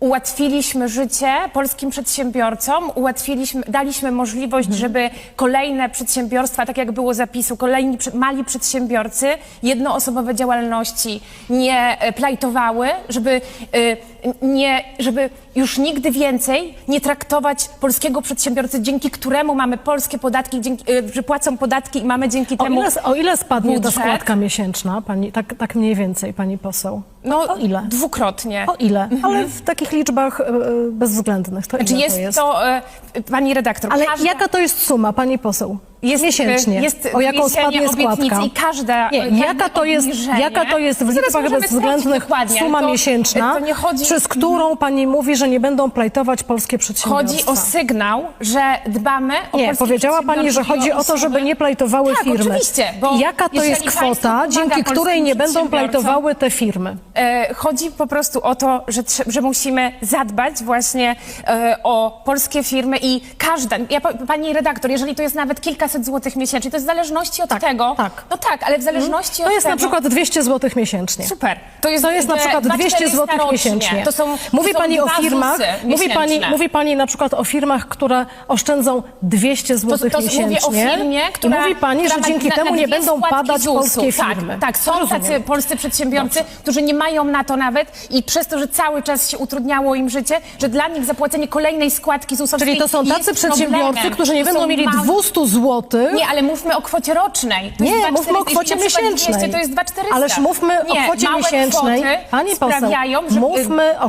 ułatwiliśmy życie polskim przedsiębiorcom, ułatwiliśmy, daliśmy możliwość, Mhm. żeby kolejne przedsiębiorstwa, tak jak było zapisu, kolejni mali przedsiębiorcy, jednoosobowe działalności nie e, plajtowały, żeby, e, nie, żeby już nigdy więcej nie traktować polskiego przedsiębiorcy, dzięki któremu mamy polskie podatki, dzięki, e, że płacą podatki i mamy dzięki O temu... ile, o ile spadnie ta budżet? składka miesięczna, pani, tak, tak mniej więcej, pani poseł? No, o ile? Dwukrotnie. O ile? Ale w takich liczbach e, e, bezwzględnych. To Znaczy ile jest to jest? to, e, pani redaktor, Ale każda- jaka to jest suma, pani poseł? Jest, Miesięcznie. Jest o jaką spadnie składka? I każda, Nie, każde jaka to jest, jaka to jest w liczbach bezwzględnych suma to- miesięczna, To chodzi, przez którą pani mówi, że nie będą plajtować polskie przedsiębiorstwa? chodzi o sygnał, że dbamy o Nie, powiedziała pani, że chodzi o to, żeby nie plajtowały Tak, firmy. oczywiście, bo jaka to jest kwota, dzięki której nie będą plajtowały te firmy? E, Chodzi po prostu o to, że, że musimy zadbać właśnie e, o polskie firmy i każda, ja, pa- pani redaktor, jeżeli to jest nawet kilkaset złotych miesięcznie, to jest w zależności od Tak, tego, tak. no tak, ale w zależności To od jest tego, na przykład 200 zł miesięcznie. Super. To jest, To jest na e, przykład 200 2400 zł rocznie. miesięcznie. To są, mówi to są pani o firmach, mówi pani, mówi pani na przykład o firmach, które oszczędzą 200 zł to, to miesięcznie. mówię o firmie, która, I mówi pani, która że dzięki na, temu na nie będą padać ZUS-u. polskie tak, firmy. Tak, są Rozumiem. tacy polscy przedsiębiorcy, którzy nie mają na to nawet i przez to, że cały czas się utrudniało im życie, że dla nich zapłacenie kolejnej składki ZUS-owskiej Czyli to są tacy przedsiębiorcy, problemem. którzy nie To będą mieli małe- 200 zł. Nie, ale mówmy o kwocie rocznej. To Nie, jest 2 mówmy o 400, kwocie miesięcznej. 200 to jest 2400. Ależ mówmy o Nie, kwocie małe miesięcznej. kwoty Pani poseł, sprawiają, że mówmy o